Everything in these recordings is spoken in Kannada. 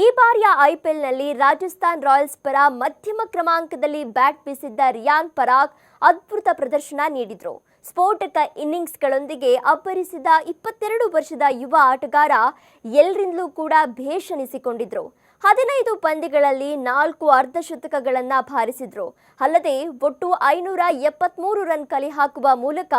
ಈ ಬಾರಿಯ ಐಪಿಎಲ್ನಲ್ಲಿ ರಾಜಸ್ಥಾನ್ ರಾಯಲ್ಸ್ ಪರ ಮಧ್ಯಮ ಕ್ರಮಾಂಕದಲ್ಲಿ ಬ್ಯಾಟ್ ಬೀಸಿದ್ದ ರಿಯಾನ್ ಪರಾಗ್ ಅದ್ಭುತ ಪ್ರದರ್ಶನ ನೀಡಿದ್ರು. ಸ್ಫೋಟಕ ಇನ್ನಿಂಗ್ಸ್ಗಳೊಂದಿಗೆ ಅಬ್ಬರಿಸಿದ ಇಪ್ಪತ್ತೆರಡು ವರ್ಷದ ಯುವ ಆಟಗಾರ ಎಲ್ಲರಿಂದಲೂ ಕೂಡ ಭೇಷಣಿಸಿಕೊಂಡಿದ್ರು. ಹದಿನೈದು ಪಂದ್ಯಗಳಲ್ಲಿ ನಾಲ್ಕು ಅರ್ಧಶತಕಗಳನ್ನು ಬಾರಿಸಿದ್ರು ಅಲ್ಲದೆ ಒಟ್ಟು ಐನೂರ ಎಪ್ಪತ್ಮೂರು ರನ್ ಕಲೆ ಹಾಕುವ ಮೂಲಕ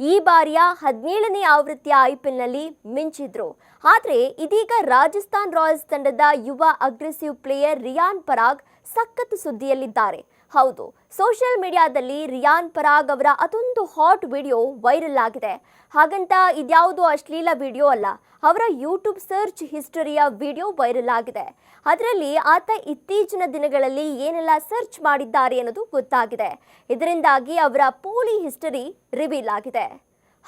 ಈ ಬಾರಿಯ ಹದಿನೇಳನೇ ಆವೃತ್ತಿಯ ಐಪಿಎಲ್ನಲ್ಲಿ ಮಿಂಚಿದ್ರು. ಆದರೆ ಇದೀಗ ರಾಜಸ್ಥಾನ್ ರಾಯಲ್ಸ್ ತಂಡದ ಯುವ ಅಗ್ರೆಸಿವ್ ಪ್ಲೇಯರ್ ರಿಯಾನ್ ಪರಾಗ್ ಸಖತ್ ಸುದ್ದಿಯಲ್ಲಿದ್ದಾರೆ. ಹೌದು, ಸೋಷಿಯಲ್ ಮೀಡಿಯಾದಲ್ಲಿ ರಿಯಾನ್ ಪರಾಗ್ ಅವರ ಅದೊಂದು ಹಾಟ್ ವಿಡಿಯೋ ವೈರಲ್ ಆಗಿದೆ. ಹಾಗಂತ ಇದ್ಯಾವುದು ಅಶ್ಲೀಲ ವಿಡಿಯೋ ಅಲ್ಲ, ಅವರ ಯೂಟ್ಯೂಬ್ ಸರ್ಚ್ ಹಿಸ್ಟರಿಯ ವಿಡಿಯೋ ವೈರಲ್ ಆಗಿದೆ. ಅದರಲ್ಲಿ ಆತ ಇತ್ತೀಚಿನ ದಿನಗಳಲ್ಲಿ ಏನೆಲ್ಲ ಸರ್ಚ್ ಮಾಡಿದ್ದಾರೆ ಅನ್ನೋದು ಗೊತ್ತಾಗಿದೆ. ಇದರಿಂದಾಗಿ ಅವರ ಪೋಲಿ ಹಿಸ್ಟರಿ ರಿವೀಲ್ ಆಗಿದೆ.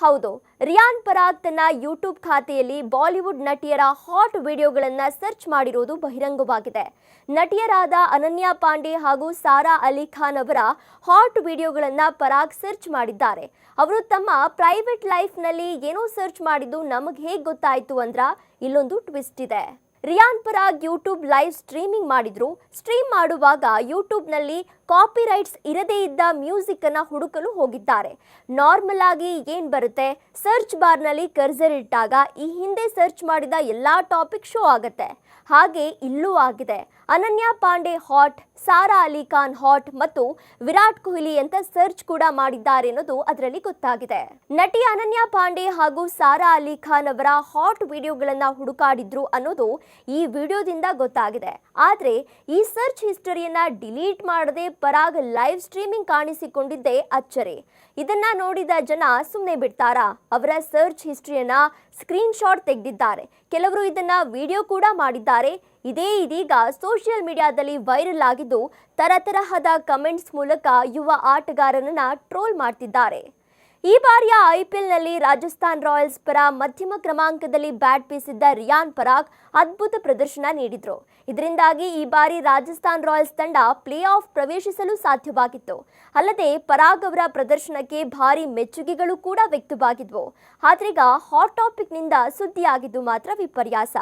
ಹೌದು, ರಿಯಾನ್ ಪರಾಗ್ ತನ್ನ ಯೂಟ್ಯೂಬ್ ಖಾತೆಯಲ್ಲಿ ಬಾಲಿವುಡ್ ನಟಿಯರ ಹಾಟ್ ವಿಡಿಯೋಗಳನ್ನು ಸರ್ಚ್ ಮಾಡಿರುವುದು ಬಹಿರಂಗವಾಗಿದೆ. ನಟಿಯರಾದ ಅನನ್ಯಾ ಪಾಂಡೆ ಹಾಗೂ ಸಾರಾ ಅಲಿ ಖಾನ್ ಅವರ ಹಾಟ್ ವಿಡಿಯೋಗಳನ್ನು ಪರಾಗ್ ಸರ್ಚ್ ಮಾಡಿದ್ದಾರೆ. ಅವರು ತಮ್ಮ ಪ್ರೈವೇಟ್ ಲೈಫ್ನಲ್ಲಿ ಏನೋ ಸರ್ಚ್ ಮಾಡಿದ್ದು ನಮಗೆ ಹೇಗೆ ಗೊತ್ತಾಯಿತು ಅಂದ್ರೆ ಇಲ್ಲೊಂದು ಟ್ವಿಸ್ಟ್ ಇದೆ. Riyan Parag YouTube live streaming ಮಾಡಿದ್ರು. ಸ್ಟ್ರೀಮ್ ಮಾಡುವಾಗ ಯೂಟ್ಯೂಬ್ನಲ್ಲಿ ಕಾಪಿ ರೈಟ್ಸ್ ಇರದೇ ಇದ್ದ ಮ್ಯೂಸಿಕ್ಕನ್ನು ಹುಡುಕಲು ಹೋಗಿದ್ದಾರೆ. ನಾರ್ಮಲ್ ಆಗಿ ಏನ್ ಬರುತ್ತೆ? ಸರ್ಚ್ ಬಾರ್ನಲ್ಲಿ ಕರ್ಸರ್ ಇಟ್ಟಾಗ ಈ ಹಿಂದೆ ಸರ್ಚ್ ಮಾಡಿದ ಎಲ್ಲಾ ಟಾಪಿಕ್ ಶೋ ಆಗತ್ತೆ. ಹಾಗೆ ಇಲ್ಲೂ ಆಗಿದೆ. ಅನನ್ಯಾ ಪಾಂಡೆ ಹಾಟ್, ಸಾರಾ ಅಲಿ ಖಾನ್ ಹಾಟ್ ಮತ್ತು ವಿರಾಟ್ ಕೊಹ್ಲಿ ಅಂತ ಸರ್ಚ್ ಕೂಡ ಮಾಡಿದ್ದಾರೆ ಅನ್ನೋದು ಅದರಲ್ಲಿ ಗೊತ್ತಾಗಿದೆ. ನಟಿ ಅನನ್ಯಾ ಪಾಂಡೆ ಹಾಗೂ ಸಾರಾ ಅಲಿ ಖಾನ್ ಅವರ ಹಾಟ್ ವಿಡಿಯೋಗಳನ್ನು ಹುಡುಕಾಡಿದ್ರು ಅನ್ನೋದು ಈ ವಿಡಿಯೋದಿಂದ ಗೊತ್ತಾಗಿದೆ. ಆದರೆ ಈ ಸರ್ಚ್ ಹಿಸ್ಟರಿಯನ್ನು ಡಿಲೀಟ್ ಮಾಡದೆ ಪರಾಗ್ ಲೈವ್ ಸ್ಟ್ರೀಮಿಂಗ್ ಕಾಣಿಸಿಕೊಂಡಿದ್ದೇ ಅಚ್ಚರಿ. ಇದನ್ನ ನೋಡಿದ ಜನ ಸುಮ್ಮನೆ ಬಿಡ್ತಾರಾ? ಅವರ ಸರ್ಚ್ ಹಿಸ್ಟ್ರಿಯನ್ನ ಸ್ಕ್ರೀನ್ ಶಾಟ್ ತೆಗೆದಿದ್ದಾರೆ. ಕೆಲವರು ಇದನ್ನ ವಿಡಿಯೋ ಕೂಡ ಮಾಡಿದ್ದಾರೆ. ಇದೇ ಇದೀಗ ಸೋಷಿಯಲ್ ಮೀಡಿಯಾದಲ್ಲಿ ವೈರಲ್ ಆಗಿದ್ದು, ತರತರಹದ ಕಮೆಂಟ್ಸ್ ಮೂಲಕ ಯುವ ಆಟಗಾರನನ್ನ ಟ್ರೋಲ್ ಮಾಡ್ತಿದ್ದಾರೆ. ಈ ಬಾರಿಯ ಐಪಿಎಲ್ನಲ್ಲಿ ರಾಜಸ್ಥಾನ್ ರಾಯಲ್ಸ್ ಪರ ಮಧ್ಯಮ ಕ್ರಮಾಂಕದಲ್ಲಿ ಬ್ಯಾಟ್ ಬೀಸಿದ್ದ ರಿಯಾನ್ ಪರಾಗ್ ಅದ್ಭುತ ಪ್ರದರ್ಶನ ನೀಡಿದ್ರು. ಇದರಿಂದಾಗಿ ಈ ಬಾರಿ ರಾಜಸ್ಥಾನ್ ರಾಯಲ್ಸ್ ತಂಡ ಪ್ಲೇ ಆಫ್ ಪ್ರವೇಶಿಸಲು ಸಾಧ್ಯವಾಗಿತ್ತು. ಅಲ್ಲದೆ ಪರಾಗ್ ಅವರ ಪ್ರದರ್ಶನಕ್ಕೆ ಭಾರಿ ಮೆಚ್ಚುಗೆಗಳು ಕೂಡ ವ್ಯಕ್ತವಾಗಿದ್ವು. ಆದ್ರೀಗ ಹಾಟ್ ಟಾಪಿಕ್ನಿಂದ ಸುದ್ದಿಯಾಗಿದ್ದು ಮಾತ್ರ ವಿಪರ್ಯಾಸ.